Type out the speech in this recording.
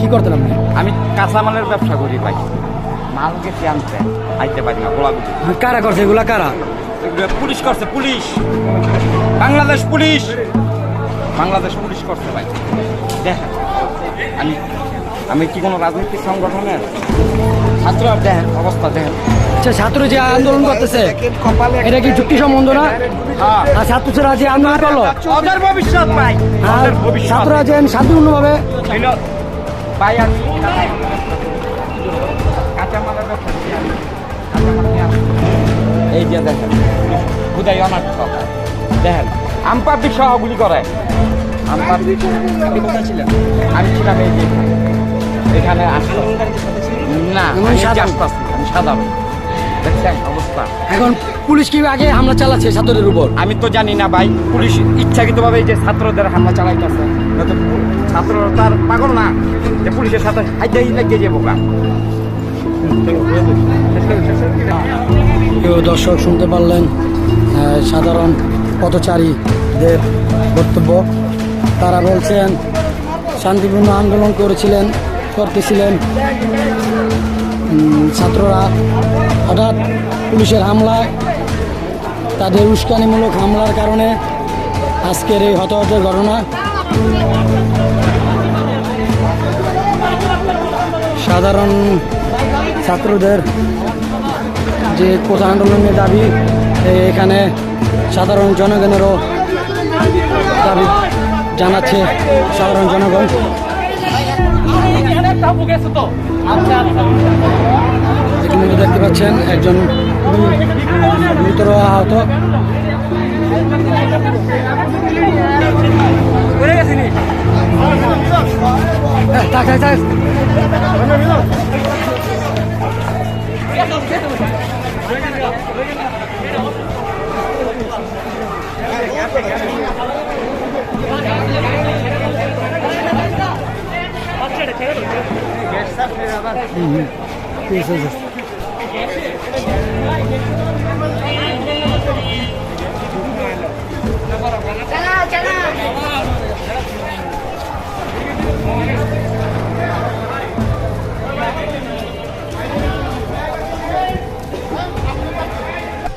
কি করতেন আপনি? আমি কাঁচামালের ব্যবসা করি ভাই। মাল গেছি আনতে আইতে পারি না গোলাগুলি। কারা করছে এগুলা কারা? পুলিশ করছে police. Bangladesh police. Bangladesh police করছে ভাই। দেখেন আমি আমি কি কোনো রাজনৈতিক সংগঠনের? ছাত্র দেখেন অবস্থা দেখেন। আচ্ছা ছাত্র যে আন্দোলন করতেছে এটা কি চুক্তি সম্বন্ধ না? হ্যাঁ। আর ছাত্ররা যে আন্দোলন করল? ভবিষ্যৎ ভাই। আর ভবিষ্যৎ। ছাত্ররা যে শান্তিপূর্ণভাবে ভাই আমি কাঁচামালের ব্যবসা। এই যে দেখেন খুদাই অনার্থ দেখেন আমপাবলিক সহগুলি করে। আপনি কোথায় ছিলেন? আমি ছিলাম এই যে এখানে। আসলো? না আমি। সাধারণ আমি সাধারণ দেখছেন অবস্থা। এখন পুলিশ কি আগে হামলা চালাচ্ছে ছাত্রদের উপর? আমি তো জানি না ভাই পুলিশ ইচ্ছাকৃতভাবে যে ছাত্রদের হামলা চালাইতেছে। ছাত্র তার পাগল না যে পুলিশের সাথে হাইতে লেগে যাব কেউ দর্শক শুনতে পারলেন সাধারণ পথচারীদের বক্তব্য। তারা বলছেন শান্তিপূর্ণ আন্দোলন করেছিলেন করতেছিলেন ছাত্ররা। হঠাৎ পুলিশের হামলায় তাদের উস্কানিমূলক হামলার কারণে আজকের এই হতাহতের ঘটনা। সাধারণ ছাত্রদের যে কোথা আন্দোলনের দাবি এখানে সাধারণ জনগণেরও দাবি জানাচ্ছে সাধারণ জনগণ। এখানে দেখতে পাচ্ছেন একজন গুরুতর আহত। হ্যাঁ। ঠিক আছে, ঠিক আছে।